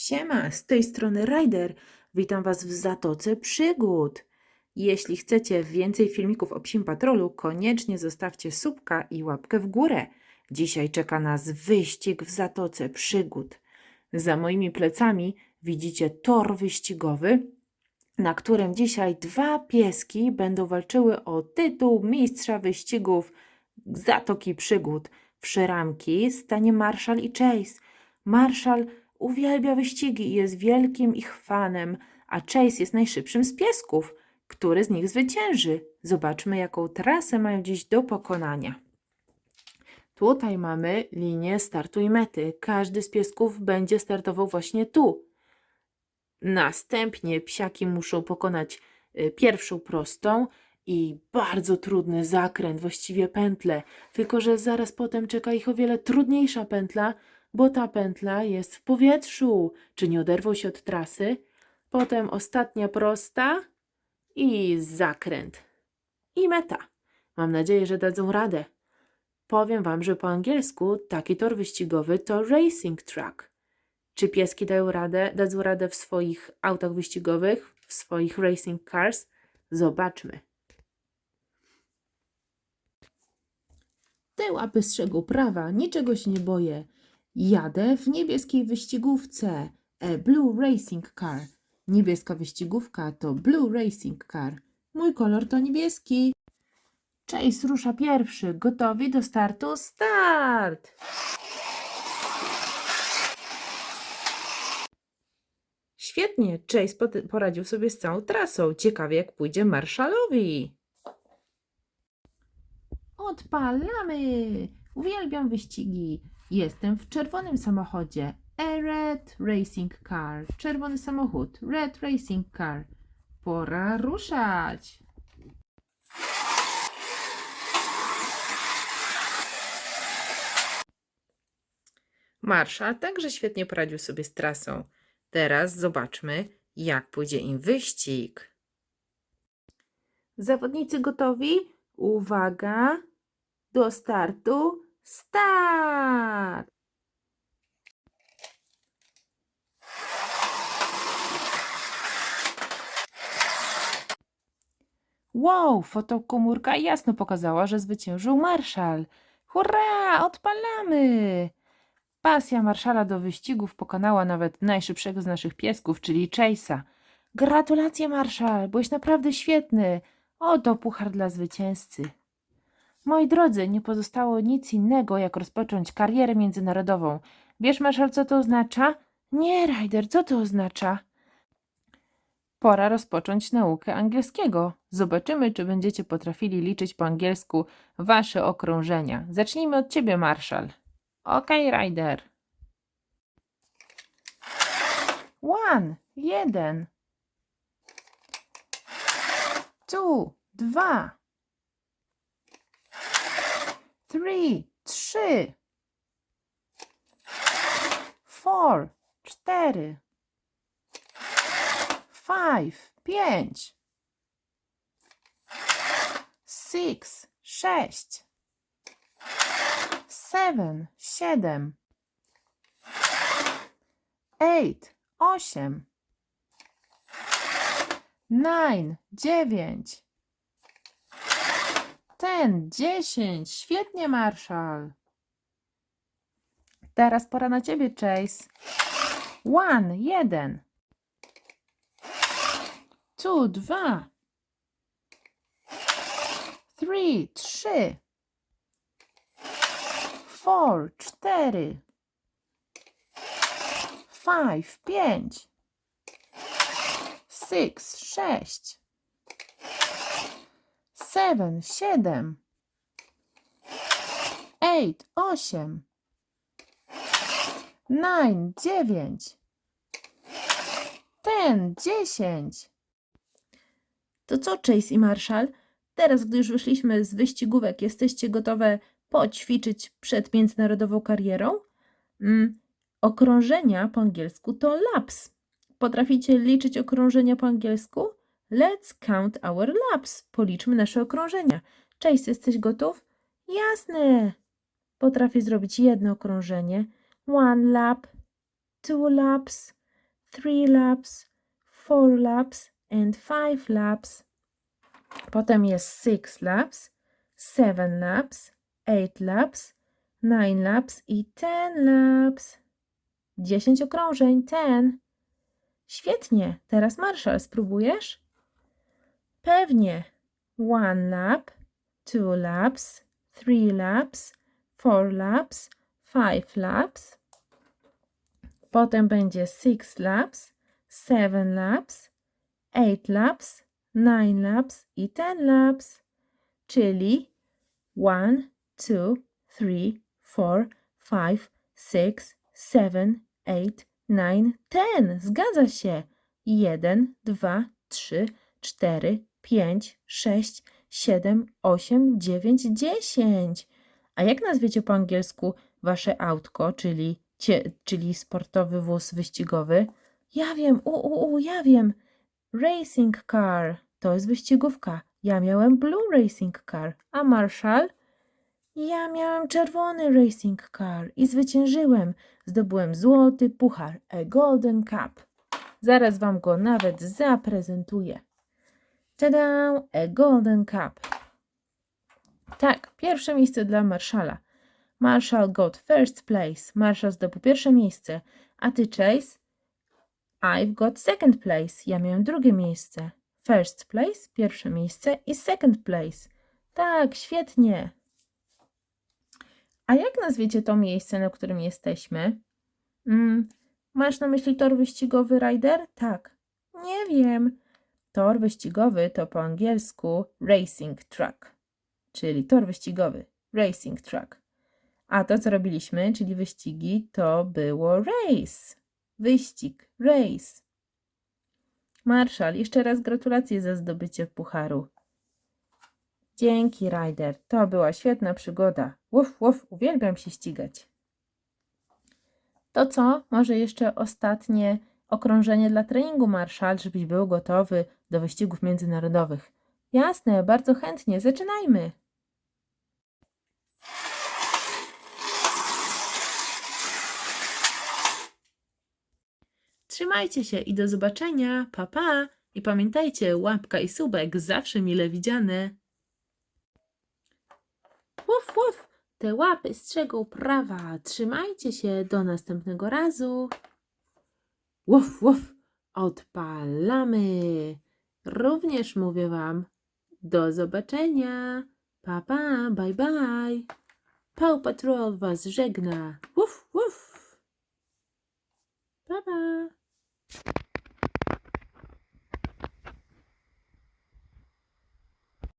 Siema, z tej strony Ryder. Witam Was w Zatoce Przygód. Jeśli chcecie więcej filmików o Psim Patrolu, koniecznie zostawcie subka i łapkę w górę. Dzisiaj czeka nas wyścig w Zatoce Przygód. Za moimi plecami widzicie tor wyścigowy, na którym dzisiaj dwa pieski będą walczyły o tytuł mistrza wyścigów Zatoki Przygód. W szyramki stanie Marshall i Chase. Marshall uwielbia wyścigi i jest wielkim ich fanem, a Chase jest najszybszym z piesków. Który z nich zwycięży? Zobaczmy, jaką trasę mają dziś do pokonania. Tutaj mamy linię startu i mety. Każdy z piesków będzie startował właśnie tu. Następnie psiaki muszą pokonać y, pierwszą prostą i bardzo trudny zakręt, właściwie pętlę. Tylko, że zaraz potem czeka ich o wiele trudniejsza pętla, bo ta pętla jest w powietrzu. Czy nie oderwał się od trasy? Potem ostatnia prosta i zakręt. I meta. Mam nadzieję, że dadzą radę. Powiem Wam, że po angielsku taki tor wyścigowy to racing track. Czy pieski dają radę, dadzą radę w swoich autach wyścigowych, w swoich racing cars? Zobaczmy. Te łapy strzegą prawa, niczego się nie boję. Jadę w niebieskiej wyścigówce. A blue racing car. Niebieska wyścigówka to blue racing car. Mój kolor to niebieski. Chase rusza pierwszy. Gotowi do startu? Start! Świetnie, Chase poradził sobie z całą trasą. Ciekawie, jak pójdzie Marshallowi. Odpalamy! Uwielbiam wyścigi. Jestem w czerwonym samochodzie. A red racing car. Czerwony samochód. Red racing car. Pora ruszać. Marszal także świetnie poradził sobie z trasą. Teraz zobaczmy, jak pójdzie im wyścig. Zawodnicy gotowi? Uwaga! Do startu! Start! Wow, fotokomórka jasno pokazała, że zwyciężył Marszal. Hurra, odpalamy! Pasja Marszala do wyścigów pokonała nawet najszybszego z naszych piesków, czyli Chase'a. Gratulacje, Marszal, byłeś naprawdę świetny. Oto puchar dla zwycięzcy. Moi drodzy, nie pozostało nic innego, jak rozpocząć karierę międzynarodową. Wiesz, Marszal, co to oznacza? Nie, Ryder, co to oznacza? Pora rozpocząć naukę angielskiego. Zobaczymy, czy będziecie potrafili liczyć po angielsku wasze okrążenia. Zacznijmy od ciebie, Marszal. Okej, Ryder. One, jeden. Two, dwa. Three, trzy. Four, cztery. Five, pięć. Six, sześć. Seven, siedem. Eight, osiem. Nine, dziewięć. Ten, dziesięć. Świetnie, Marszal. Teraz pora na ciebie, Chase. One, jeden. Two, dwa. Three, trzy. Four, cztery. Five, pięć. Six, sześć. Seven, siedem. Eight, osiem. Nine, dziewięć. Ten, dziesięć. To co, Chase i Marshall? Teraz, gdy już wyszliśmy z wyścigówek, jesteście gotowe poćwiczyć przed międzynarodową karierą? Mm, okrążenia po angielsku to laps. Potraficie liczyć okrążenia po angielsku? Let's count our laps. Policzmy nasze okrążenia. Chase, jesteś gotów? Jasne. Potrafię zrobić jedno okrążenie. One lap, two laps, three laps, four laps and five laps. Potem jest six laps, seven laps, eight laps, nine laps i ten laps. 10 okrążeń, ten. Świetnie. Teraz Marshall, spróbujesz? Pewnie. One lap, two laps, three laps, four laps, five laps. Potem będzie six laps, seven laps, eight laps, nine laps i ten laps. Czyli one, two, three, four, five, six, seven, eight, nine, ten. Zgadza się. Jeden, dwa, trzy, cztery, pięć, sześć, siedem, osiem, dziewięć, dziesięć. A jak nazwiecie po angielsku wasze autko, czyli, cie, czyli sportowy wóz wyścigowy? Ja wiem, u, u, u, ja wiem. Racing car. To jest wyścigówka. Ja miałem blue racing car. A Marshall? Ja miałem czerwony racing car i zwyciężyłem. Zdobyłem złoty puchar, a golden cup. Zaraz wam go nawet zaprezentuję. Tada! A golden cup. Tak, pierwsze miejsce dla Marszala. Marshall got first place. Marshall zdobył pierwsze miejsce. A ty, Chase? I've got second place. Ja miałem drugie miejsce. First place, pierwsze miejsce i second place. Tak, świetnie. A jak nazwiecie to miejsce, na którym jesteśmy? Mm, masz na myśli tor wyścigowy Ryder? Tak. Nie wiem. Tor wyścigowy to po angielsku racing track, czyli tor wyścigowy, racing track. A to, co robiliśmy, czyli wyścigi, to było race. Wyścig, race. Marszal, jeszcze raz gratulacje za zdobycie pucharu. Dzięki, Ryder. To była świetna przygoda. Uf, uf, uwielbiam się ścigać. To co? Może jeszcze ostatnie okrążenie dla treningu, Marszal, żebyś był gotowy do wyścigów międzynarodowych. Jasne, bardzo chętnie. Zaczynajmy. Trzymajcie się i do zobaczenia. Pa, pa. I pamiętajcie, łapka i subek zawsze mile widziane. Łuf, łuf, te łapy strzegą prawa. Trzymajcie się, do następnego razu. Łuf, łuf, odpalamy. Również mówię wam, do zobaczenia. Pa, pa, bye, bye. Paw Patrol was żegna. Łuf, łuf. Pa, pa.